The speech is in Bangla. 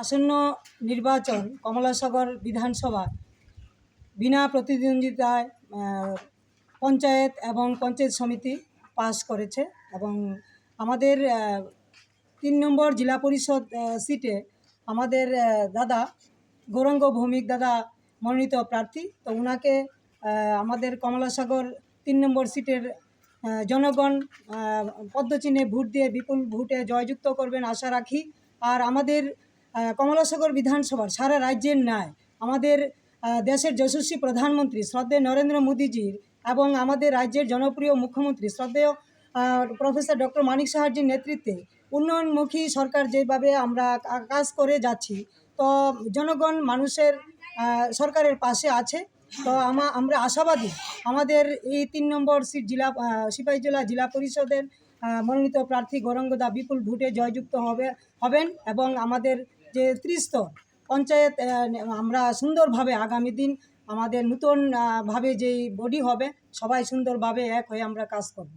আসন্ন নির্বাচন কমলাসাগর বিধানসভা বিনা প্রতিদ্বন্দ্বিতায় পঞ্চায়েত এবং পঞ্চায়েত সমিতি পাস করেছে এবং আমাদের তিন নম্বর জেলা পরিষদ সিটে আমাদের দাদা গৌরাঙ্গ ভৌমিক দাদা মনোনীত প্রার্থী। তো ওনাকে আমাদের কমলাসাগর তিন নম্বর সিটের জনগণ পদ্মচিহ্নে ভোট দিয়ে বিপুল ভোটে জয়যুক্ত করবেন আশা রাখি। আর আমাদের কমলাসাগর বিধানসভার সারা রাজ্যের ন্যায়। আমাদের দেশের যশস্বী প্রধানমন্ত্রী শ্রদ্ধেয় নরেন্দ্র মোদীজির এবং আমাদের রাজ্যের জনপ্রিয় মুখ্যমন্ত্রী শ্রদ্ধেয় প্রফেসর ডক্টর মানিক সাহাজির নেতৃত্বে উন্নয়নমুখী সরকার যেভাবে আমরা কাজ করে যাচ্ছি, তো জনগণ মানুষের সরকারের পাশে আছে। তো আমা, আমরা আশাবাদী আমাদের এই তিন নম্বর সিট জেলা সিপাহী জেলা জেলা পরিষদের মনোনীত প্রার্থী গৌরঙ্গদা বিপুল ভোটে জয়যুক্ত হবে, হবেন এবং আমাদের যে ত্রিস্তর, পঞ্চায়েত আমরা সুন্দরভাবে আগামী দিন আমাদের নূতনভাবে যেই বডি হবে, সবাই সুন্দরভাবে এক হয়ে আমরা কাজ করব।